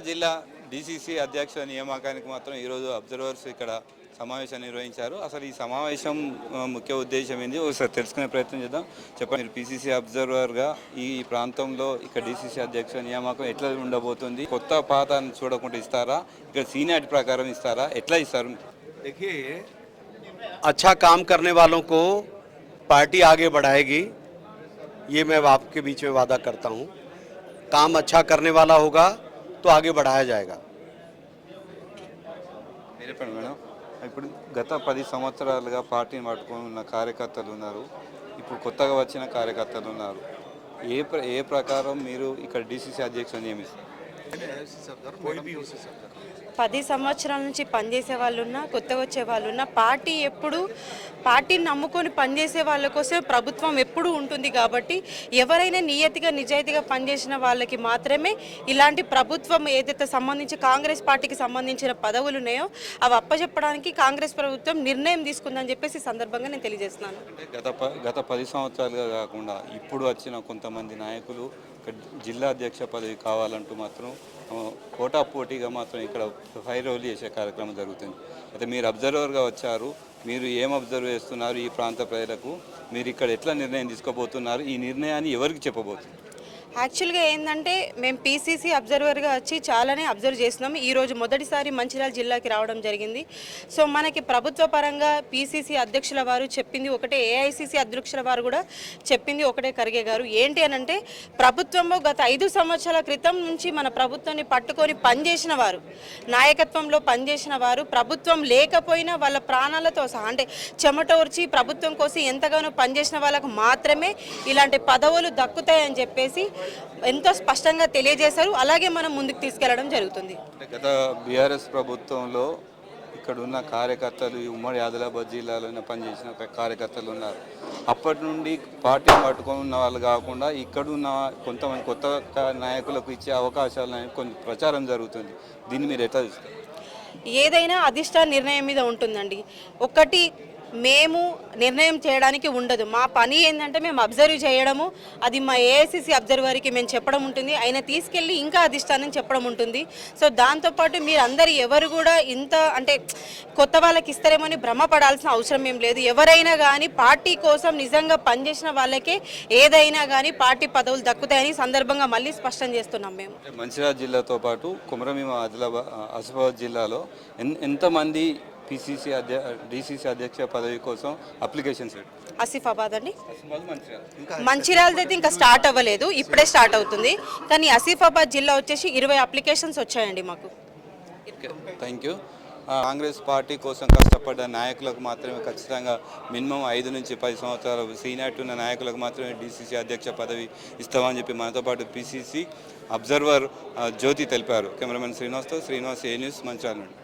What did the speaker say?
జిల్లా డిసిసి అధ్యక్ష నియామకానికి మాత్రం ఈరోజు అబ్జర్వర్స్ ఇక్కడ సమావేశం నిర్వహించారు అసలు ఈ సమావేశం ఆ, ముఖ్య ఉద్దేశం ఏంది ఒకసారి తెలుసుకునే ప్రయత్నం చేద్దాం చెప్పండి మీరు పిసిసి అబ్జర్వర్గా ఈ ప్రాంతంలో ఇక్కడ డిసిసి అధ్యక్ష నియామకం ఎట్లా ఉండబోతుంది కొత్త పాత అని చూడకుండా ఇస్తారా ఇక్కడ సీనియారిటీ ప్రకారం ఇస్తారా ఎట్లా ఇస్తారు देखिए अच्छा काम करने वालों को पार्टी आगे बढ़ाएगी ये मैं आपके बीच में वादा करता हूँ काम अच्छा करने वाला होगा तो आगे बढ़ाया जाएगा మీరు చెప్పండి మేడం ఇప్పుడు గత పది సంవత్సరాలుగా పార్టీని పట్టుకొని ఉన్న కార్యకర్తలు ఉన్నారు ఇప్పుడు కొత్తగా వచ్చిన కార్యకర్తలు ఉన్నారు ఏ ప్ర ఏ ప్రకారం మీరు ఇక్కడ డిసిసి అధ్యక్షులు నియమిస్తారు పది సంవత్సరాల నుంచి పనిచేసే వాళ్ళు ఉన్నా కొత్తగా వచ్చే వాళ్ళు ఉన్నా పార్టీ ఎప్పుడు పార్టీని నమ్ముకొని పనిచేసే వాళ్ళ కోసం ప్రభుత్వం ఎప్పుడూ ఉంటుంది కాబట్టి ఎవరైనా నియతిగా నిజాయితీగా పనిచేసిన వాళ్ళకి మాత్రమే ఇలాంటి ప్రభుత్వం ఏదైతే సంబంధించి కాంగ్రెస్ పార్టీకి సంబంధించిన పదవులు ఉన్నాయో అవి అప్పచెప్పడానికి కాంగ్రెస్ ప్రభుత్వం నిర్ణయం తీసుకుందని చెప్పేసి సందర్భంగా నేను తెలియజేస్తున్నాను. గత ప గత పది సంవత్సరాలుగా కాకుండా ఇప్పుడు వచ్చిన కొంతమంది నాయకులు జిల్లా అధ్యక్ష పదవి కావాలంటూ మాత్రం కోటా పోటా పోటీగా మాత్రం ఇక్కడ ఫైర్ చేసే కార్యక్రమం జరుగుతుంది. అయితే మీరు అబ్జర్వర్గా వచ్చారు మీరు ఏం అబ్జర్వ్ చేస్తున్నారు ఈ ప్రాంత ప్రజలకు మీరు ఇక్కడ ఎట్లా నిర్ణయం తీసుకోబోతున్నారు ఈ నిర్ణయాన్ని ఎవరికి చెప్పబోతున్నారు? యాక్చువల్గా ఏంటంటే మేము పీసీసీ అబ్జర్వర్గా వచ్చి చాలానే అబ్జర్వ్ చేస్తున్నాం ఈరోజు మొదటిసారి మంచిర్యాల జిల్లాకి రావడం జరిగింది. సో మనకి ప్రభుత్వ పరంగా పీసీసీ అధ్యక్షుల వారు చెప్పింది ఒకటే ఏఐసీసీ అధ్యక్షుల వారు కూడా చెప్పింది ఒకటే ఖర్గే గారు. ఏంటి అని అంటే ప్రభుత్వంలో గత ఐదు సంవత్సరాల క్రితం నుంచి మన ప్రభుత్వాన్ని పట్టుకొని పనిచేసిన వారు నాయకత్వంలో పనిచేసిన వారు ప్రభుత్వం లేకపోయినా వాళ్ళ ప్రాణాలతో సహా అంటే చెమట ఊర్చి ప్రభుత్వం కోసం ఎంతగానో పనిచేసిన వాళ్ళకు మాత్రమే ఇలాంటి పదవులు దక్కుతాయని చెప్పేసి ఎంతో స్పష్టంగా తెలియజేశారు. అలాగే మనం ముందుకు తీసుకెళ్ళడం జరుగుతుంది. గత బీఆర్ఎస్ ప్రభుత్వంలో ఇక్కడ ఉన్న కార్యకర్తలు ఈ ఉమ్మడి ఆదిలాబాద్ జిల్లాలోనే పనిచేసిన కార్యకర్తలు ఉన్నారు. అప్పటి నుండి పార్టీ పట్టుకొని ఉన్న వాళ్ళు కాకుండా ఇక్కడ ఉన్న కొంతమంది కొత్త నాయకులకు ఇచ్చే అవకాశాలు కొన్ని ప్రచారం జరుగుతుంది. దీన్ని మీరు ఎట్లా చూస్తారు? ఏదైనా అధిష్టాన నిర్ణయం మీద ఉంటుందండి. ఒకటి మేము నిర్ణయం చేయడానికి ఉండదు. మా పని ఏంటంటే మేము అబ్జర్వ్ చేయడము. అది మా ఏఐసిసి అబ్జర్వర్కి మేము చెప్పడం ఉంటుంది. ఆయన తీసుకెళ్ళి ఇంకా అధిష్టానం చెప్పడం ఉంటుంది. సో దాంతోపాటు మీరు అందరు ఎవరు కూడా ఇంత అంటే కొత్త వాళ్ళకి ఇస్తారేమో అని భ్రమపడాల్సిన అవసరం ఏం లేదు. ఎవరైనా కానీ పార్టీ కోసం నిజంగా పనిచేసిన వాళ్ళకే ఏదైనా కానీ పార్టీ పదవులు దక్కుతాయని సందర్భంగా మళ్ళీ స్పష్టం చేస్తున్నాం మేము. అంటే మంచిర్యాల జిల్లాతో పాటు కుమరమీమ ఆదిలాబాద్ ఆసిఫాబాద్ జిల్లాలో ఎన్ ఎంతమంది పిసిసి అధ్య డిసిసి అధ్యక్ష పదవి కోసం అప్లికేషన్స్ పెట్టారు ఆసిఫాబాద్ అండి? మంచిర్యాలది అయితే ఇంకా స్టార్ట్ అవ్వలేదు ఇప్పుడే స్టార్ట్ అవుతుంది. కానీ ఆసిఫాబాద్ జిల్లా వచ్చేసి ఇరవై అప్లికేషన్స్ వచ్చాయండి మాకు. Thank you. కాంగ్రెస్ పార్టీ కోసం కష్టపడ్డ నాయకులకు మాత్రమే ఖచ్చితంగా మినిమం ఐదు నుంచి పది సంవత్సరాలు సీనియారిటీ ఉన్న నాయకులకు మాత్రమే డీసీసీ అధ్యక్ష పదవి ఇస్తామని చెప్పి మనతో పాటు పిసిసి అబ్జర్వర్ జ్యోతి తెలిపారు. కెమెరామెన్ శ్రీనివాస్తో శ్రీనివాస్ ఏ న్యూస్ మంచాల నుండి.